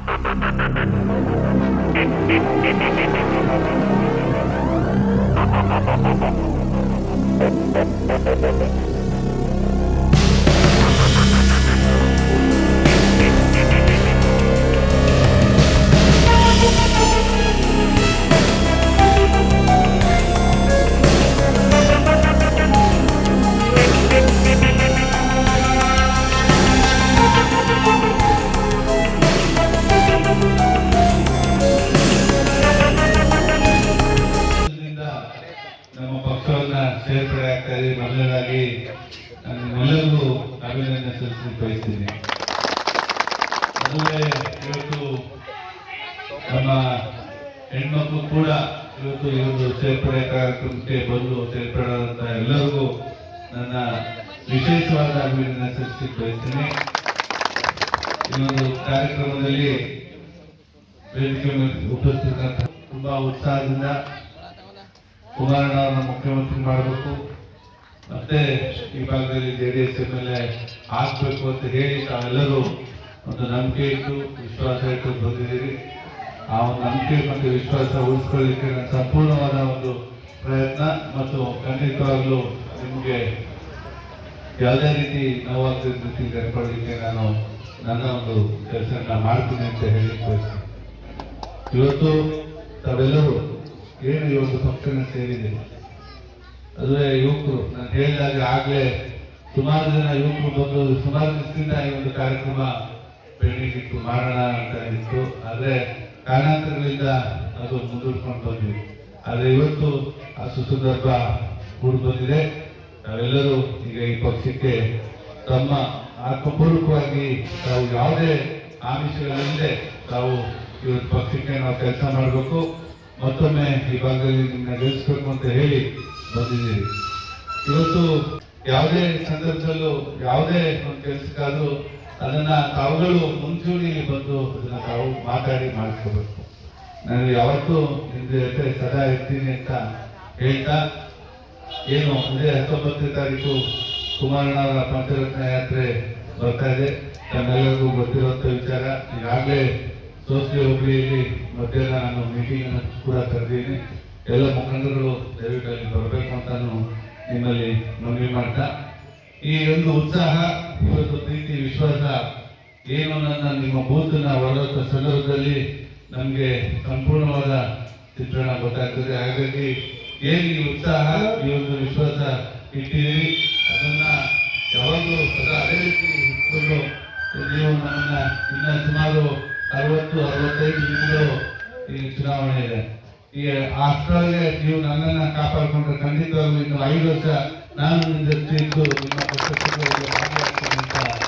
Thank you. ಪಕ್ಷವನ್ನ ಸೇರ್ಪಡೆ ಆಗ್ತಾ ಇದೆ ಮೊದಲನೇದಾಗಿ ನಮ್ಮೆಲ್ಲರಿಗೂ ಅಭಿನಂದನೆ ಸಲ್ಲಿಸಲು ಬಯಸ್ತೀನಿ. ಅದುವೇ ಇವತ್ತು ನಮ್ಮ ಹೆಣ್ಮಕ್ಳು ಕೂಡ ಇವತ್ತು ಈ ಒಂದು ಸೇರ್ಪಡೆ ಕಾರ್ಯಕ್ರಮಕ್ಕೆ ಬಂದು ಸೇರ್ಪಡೆ ಆದಂತ ಎಲ್ಲರಿಗೂ ನನ್ನ ವಿಶೇಷವಾದ ಅಭಿನಂದನೆ ಸಲ್ಲಿಸಲು ಬಯಸ್ತೀನಿ. ಈ ಒಂದು ಕಾರ್ಯಕ್ರಮದಲ್ಲಿ ವೇದಿಕೆ ಉಪಸ್ಥಿತ ತುಂಬಾ ಉತ್ಸಾಹದಿಂದ ಕುಮಾರಣ್ಣವರನ್ನ ಮುಖ್ಯಮಂತ್ರಿ ಮಾಡಬೇಕು. ಮತ್ತೆ ಈ ಭಾಗದಲ್ಲಿ J D S M L A ಆಗ್ಬೇಕು ಅಂತ ಹೇಳಿ ತಾವೆಲ್ಲರೂ ಒಂದು ನಂಬಿಕೆ ಇಟ್ಟು ವಿಶ್ವಾಸ ಇಟ್ಟು ಬಂದಿದ್ದೀರಿ. ಆ ಒಂದು ನಂಬಿಕೆ ಮತ್ತು ವಿಶ್ವಾಸ ಉಳಿಸ್ಕೊಳ್ಳಿಕ್ಕೆ ನನ್ನ ಸಂಪೂರ್ಣವಾದ ಒಂದು ಪ್ರಯತ್ನ ಮತ್ತು ಖಂಡಿತವಾಗ್ಲೂ ನಿಮಗೆ ಯಾವುದೇ ರೀತಿ ನೋವಾಗ್ತಿದ್ದ ಕರ್ಕೊಳ್ಳಿಕ್ಕೆ ನಾನು ನನ್ನ ಒಂದು ಕೆಲಸ ಮಾಡ್ತೀನಿ ಅಂತ ಹೇಳಿ ಇವತ್ತು ತಾವೆಲ್ಲರೂ ಏನು ಇವತ್ತು ಪಕ್ಷನ ಸೇರಿದೆ? ಅದುವೇ ಯುವಕರು, ನಾನು ಹೇಳಿದಾಗ ಆಗ್ಲೇ ಸುಮಾರು ಜನ ಯುವಕರು ಬಂದು, ಸುಮಾರು ದಿವಸದಿಂದ ಈ ಒಂದು ಕಾರ್ಯಕ್ರಮ ಬೆಳಗ್ಗೆ ಮಾಡೋಣ ಅಂತ ಇತ್ತು. ಆದರೆ ಕಾರಣಾಂತರಗಳಿಂದ ಅದು ಮುಂದೂಡ್ಕೊಂಡು ಬಂದ್ವಿ ಆದರೆ ಇವತ್ತು ಆ ಸುಸಂದರ್ಭ ಕೂಡಿ ಬಂದಿದೆ. ನಾವೆಲ್ಲರೂ ಈಗ ಈ ಪಕ್ಷಕ್ಕೆ ತಮ್ಮ ಆತ್ಮಪೂರ್ವಕವಾಗಿ ತಾವು ಯಾವುದೇ ಆಮಿಷಗಳಿಲ್ಲದೆ ತಾವು ಇವತ್ತು ಪಕ್ಷಕ್ಕೆ ನಾವು ಕೆಲಸ ಮಾಡಬೇಕು. ಮತ್ತೊಮ್ಮೆ ಈ ಭಾಗದಲ್ಲಿ ನಿಮ್ಮನ್ನ ಗೆಲ್ಲಿಸ್ಬೇಕು ಅಂತ ಹೇಳಿ ಬಂದಿದ್ದೀರಿ ಇವತ್ತು ಯಾವುದೇ ಸಂದರ್ಭದಲ್ಲೂ, ಯಾವುದೇ ಒಂದು ಕೆಲಸಕ್ಕಾದ್ರೂ ಅದನ್ನ ತಾವುಗಳು ಮುಂಚೂಣಿಯಲ್ಲಿ ಬಂದು ಅದನ್ನ ತಾವು ಮಾತಾಡಿ ಮಾಡಿಸ್ಕೋಬೇಕು. ನಾನು ಯಾವತ್ತೂ ನಿಮ್ದು ಜೊತೆ ಸದಾ ಇರ್ತೀನಿ ಅಂತ ಹೇಳ್ತಾ, ಏನು ಅಂದ್ರೆ ಹತ್ತೊಂಬತ್ತನೇ ತಾರೀಕು ಕುಮಾರಣ್ಣವರ ಪಂಚರತ್ನ ಯಾತ್ರೆ ಬರ್ತಾ ಇದೆ. ತಮ್ಮೆಲ್ಲರಿಗೂ ಗೊತ್ತಿರುವಂಥ ವಿಚಾರ, ಈಗಾಗಲೇ ಸೋಸ್ಗೆ ಹುಬ್ಬಳ್ಳಿಯಲ್ಲಿ ಮಧ್ಯಾಹ್ನ ನಾನು ಮೀಟಿಂಗ್ ಅನ್ನು ಕೂಡ ಕರೆದಿದ್ದೀನಿ. ಎಲ್ಲ ಮುಖಂಡರುಗಳು ದಯವಿಟ್ಟು ಅಲ್ಲಿ ಬರಬೇಕು ಅಂತ ನಾನು ನಿಮ್ಮಲ್ಲಿ ಮನವಿ ಮಾಡ್ತಾ. ಈ ಒಂದು ಉತ್ಸಾಹ, ಇವತ್ತು ಪ್ರೀತಿ, ವಿಶ್ವಾಸ ಏನು ನನ್ನ ನಿಮ್ಮ ಬೂತ್ನ ಹೊರತ ಸಂದರ್ಭದಲ್ಲಿ ನಮಗೆ ಸಂಪೂರ್ಣವಾದ ಚಿತ್ರಣ ಗೊತ್ತಾಗ್ತದೆ. ಹಾಗಾಗಿ ಏನು ಈ ಉತ್ಸಾಹ, ಈ ಒಂದು ವಿಶ್ವಾಸ ಇಟ್ಟಿದ್ದೀರಿ, ಅದನ್ನ ಯಾವಾಗಲೂ ಸದಾ ಅದೇ ರೀತಿ ಇಟ್ಕೊಂಡು, ನೀವು ನಮ್ಮನ್ನ ಇನ್ನ ಸುಮಾರು ಅರವತ್ತು ಅರವತ್ತೈದು ದಿನಗಳು ಈ ಚುನಾವಣೆ ಇದೆ ಈ ಅಷ್ಟರೊಳಗೆ ನೀವು ನನ್ನನ್ನ ಕಾಪಾಡಿಕೊಂಡ್ರೆ ಖಂಡಿತವಾಗ್ಲೂ ಐದು ವರ್ಷ ನಾನು ಇದ್ದು ನಿಮ್ಮ ಅಂತ